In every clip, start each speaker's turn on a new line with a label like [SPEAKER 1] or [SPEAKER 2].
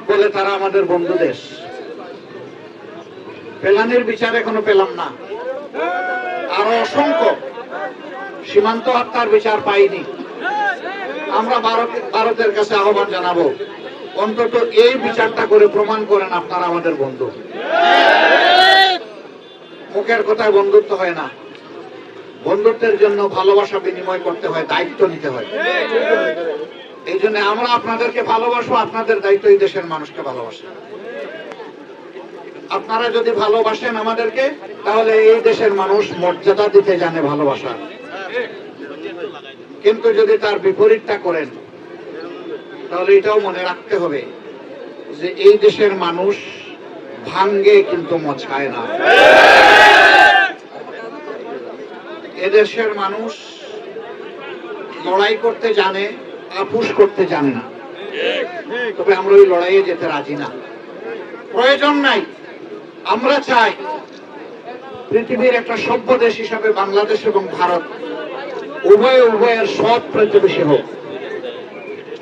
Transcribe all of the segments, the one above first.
[SPEAKER 1] ভারত বলে তারা আমাদের বন্ধু দেশ। পেলানির বিচার এখনও পেলাম না। আরও অসংখ্য সীমান্ত হত্যার বিচার পাইনি। আমরা ভারতের কাছে আহ্বান জানাব, অন্তত এই বিচারটা করে প্রমাণ করেন আপনারা আমাদের বন্ধু। মুখের কথায় বন্ধুত্ব হয় না। বন্ধুত্বের জন্য ভালোবাসা বিনিময় করতে হয়, দায়িত্ব নিতে হয়। এই জন্য আমরা আপনাদেরকে ভালোবাসবো, আপনাদের দায়িত্ব এই দেশের মানুষকে ভালোবাসে। আপনারা যদি ভালোবাসেন আমাদেরকে, তাহলে এই দেশের মানুষ মর্যাদা দিতে জানে ভালোবাসা। কিন্তু যদি তার বিপরীতটা করেন, তাহলে এটাও মনে রাখতে হবে যে এই দেশের মানুষ ভাঙ্গে কিন্তু মছায় না। এদেশের মানুষ লড়াই করতে জানে আপুস করতে জানে না। তবে আমরা ওই লড়াইয়ে যেতে রাজি না। প্রয়োজন নাই। আমরা চাই পৃথিবীর একটা সভ্য দেশ হিসাবে বাংলাদেশ এবং ভারত উভয় উভয়ের সৎ প্রতিবেশী হোক।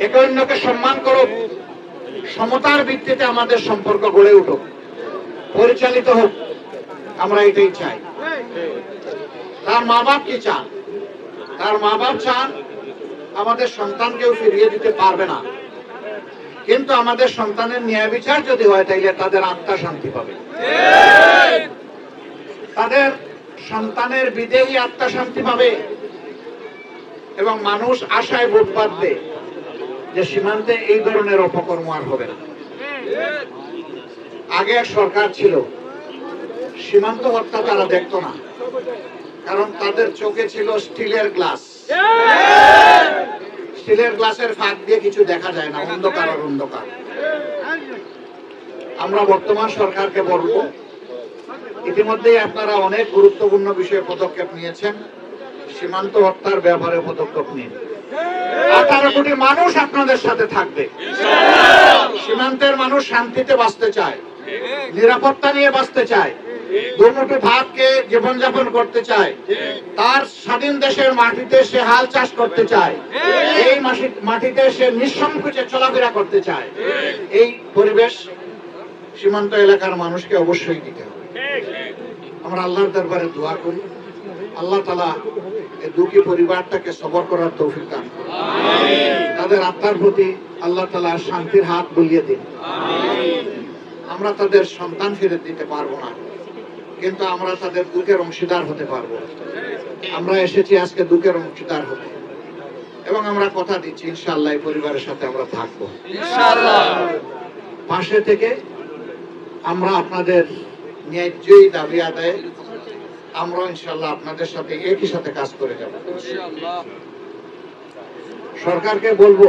[SPEAKER 1] একে অন্যকে সম্মান করুক, সমতার ভিত্তিতে আমাদের সম্পর্ক গড়ে উঠুক, পরিচালিত হোক, আমরা এটাই চাই। তার মা বাপ কি চান? তার মা বাপ চান আমাদের সন্তানকেও ফিরিয়ে দিতে পারবে না। কিন্তু আমাদের সন্তানের ন্যায় বিচার যদি হয়, তাইলে তাদের আত্মা শান্তি পাবে। তাদের সন্তানের বিদেহী আত্মা শান্তি পাবে। এবং মানুষ আশায় বোধ পাবে যে সীমান্তে এই ধরনের অপকর্ম আর হবে না। আগে সরকার ছিল, সীমান্ত হত্যা তারা দেখতো না। কারণ তাদের চোখে ছিল স্টিলের গ্লাস। স্টিলের গ্লাসের ফাঁক দিয়ে কিছু দেখা যায় না, অন্ধকার আর অন্ধকার। আমরা বর্তমান সরকারকে বলব, ইতিমধ্যেই আপনারা অনেক গুরুত্বপূর্ণ বিষয়ে পদক্ষেপ নিয়েছেন, সীমান্ত হত্যার ব্যাপারে পদক্ষেপ নিন। আঠারো কোটি মানুষ আপনাদের সাথে থাকবে। সীমান্তের মানুষ শান্তিতে বাঁচতে চায়, নিরাপত্তা নিয়ে বাঁচতে চায়। দুমুঠো ভাতকে জীবনযাপন করতে চায়। তার স্বাধীন দেশের মাটিতে সে হাল চাষ করতে চায়। এই মাটিতে সে নিঃসংকোচে চলাফেরা করতে চায়। এই পরিবেশ সীমান্ত এলাকার মানুষকে অবশ্যই দিতে হবে। আমরা আল্লাহর দরবারে দোয়া করি। আল্লাহ তালা এই দুঃখী পরিবারটাকে সবর করার তৌফিক দান তাদের আত্মার প্রতি আল্লাহ তালা শান্তির হাত বুলিয়ে দিন। আমরা তাদের সন্তান ফিরে দিতে পারব না। কিন্তু আমরা তাদের দুঃখের অংশীদার হতে পারব আমরা এসেছি আজকে দুঃখের অংশীদার হতে। এবং আমরা কথা দিচ্ছি ইনশাল্লাহ এই পরিবারের সাথে আমরা থাকব। পাশে থেকে আমরা আপনাদের ন্যায্যই দাবি আদায়ে আমরা ইনশাল্লাহ আপনাদের সাথে একই সাথে কাজ করে যাব। সরকারকে বলব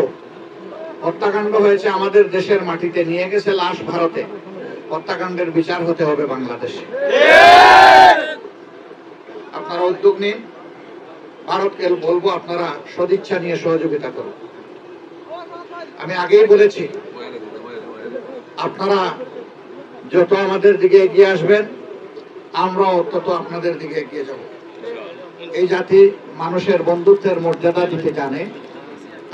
[SPEAKER 1] হত্যাকাণ্ড হয়েছে আমাদের দেশের মাটিতে নিয়ে গেছে লাশ ভারতে। হত্যাকাণ্ডের বিচার হতে হবে বাংলাদেশে। আপনারা উদ্যোগ নিন। ভারতকে বলব আপনারা সদিচ্ছা নিয়ে সহযোগিতা করুন। আমি আগেই বলেছি, আপনারা যত আমাদের দিকে এগিয়ে আসবেন, আমরাও তত আপনাদের দিকে এগিয়ে যাব। এই জাতি মানুষের বন্ধুত্বের মর্যাদা দিতে জানে।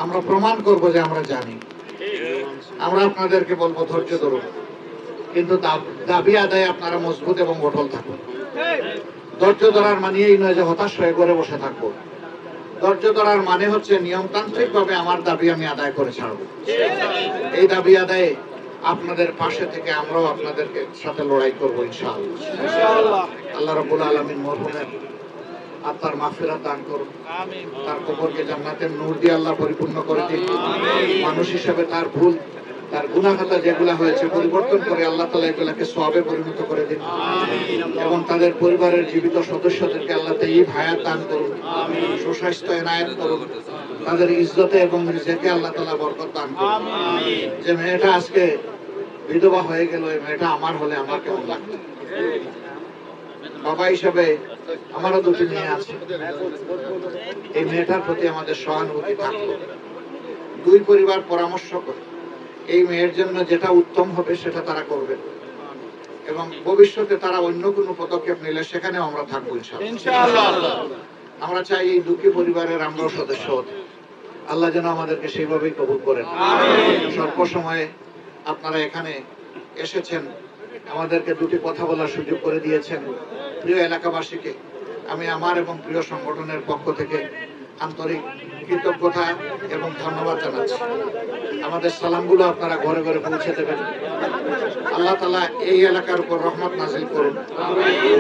[SPEAKER 1] আমরা প্রমাণ করব যে আমরা জানি। আমরা আপনাদেরকে বলব ধৈর্য ধরুন। কিন্তু দাব- আদায়ে আপনারা মজবুত এবং অটল থাকুন। ধৈর্য ধরার মানে এই নয় যে হতাশ হয়ে করে বসে থাকব। ধৈর্য ধরার মানে হচ্ছে নিয়মতান্ত্রিক ভাবে আমার দাবি আমি আদায় করে ছাড়বো। এই দাবি আদায়ে আপনাদের পাশে থেকে আমরাও আপনাদেরকে সাথে লড়াই করব ইনশাআল্লাহ। আল্লাহ রাব্বুল আলামিন মরহুমের আত্মার মাগফিরাত দান করুন। তার কবরকে জান্নাতের নূর দিয়ে আল্লাহ পরিপূর্ণ করে দিন। মানুষ হিসেবে তার ভুল তার গুনাহতা যেগুলা হয়েছে পরিবর্তন করে আল্লাহ তালা এগুলাকে সবে পরিণত করে দিন। এবং তাদের পরিবারের জীবিত সদস্যদেরকে আল্লাহ এই ভায়াত দান করুন। সুস্বাস্থ্য এনায়ত করুন। তাদের ইজ্জতে এবং নিজেকে আল্লাহ তালা বরকত দান করুন। যে মেয়েটা আজকে বিধবা হয়ে গেল এই মেয়েটা আমার হলে আমার কেমন লাগতো? বাবা হিসাবে আমারও দুটি মেয়ে আছে। এই মেয়েটার প্রতি আমাদের সহানুভূতি থাকল। দুই পরিবার পরামর্শ করে। এই মেয়ের জন্য যেটা উত্তম হবে সেটা তারা করবে। এবং ভবিষ্যতে তারা অন্য কোনো পদক্ষেপ নিলে সেখানেও আমরা থাকব আমরা চাই এই দুঃখী পরিবারের আমরাও সদস্য হতে। আল্লাহ যেন আমাদেরকে সেইভাবেই কবুল করেন। স্বল্প সময়ে আপনারা এখানে এসেছেন আমাদেরকে দুটি কথা বলার সুযোগ করে দিয়েছেন। প্রিয় এলাকাবাসীকে আমি আমার এবং প্রিয় সংগঠনের পক্ষ থেকে আন্তরিক কৃতজ্ঞতা এবং ধন্যবাদ জানাচ্ছি। আমাদের সালামগুলো আপনারা ঘরে ঘরে পৌঁছে দেবেন। আল্লাহ তালা এই এলাকার উপর রহমত নাজিল করুন।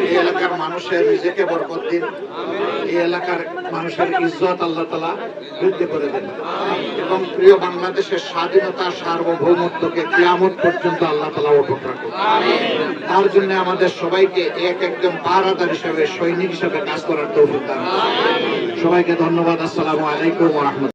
[SPEAKER 1] এই এলাকার মানুষের নিজেকে বরকত দিন। এই এলাকার মানুষের ইজ্জত আল্লাহ তালা বৃদ্ধি করে দেন। এবং প্রিয় বাংলাদেশের স্বাধীনতা সার্বভৌমত্বকে কিয়ামত পর্যন্ত আল্লাহ তালা অটুট রাখুন তার জন্য আমাদের সবাইকে এক একজন পাহারাদার হিসেবে, সৈনিক হিসেবে কাজ করার তৌফিক দান সবাইকে ধন্যবাদ। আসসালামু আলাইকুম রাহমাতুল্লাহ।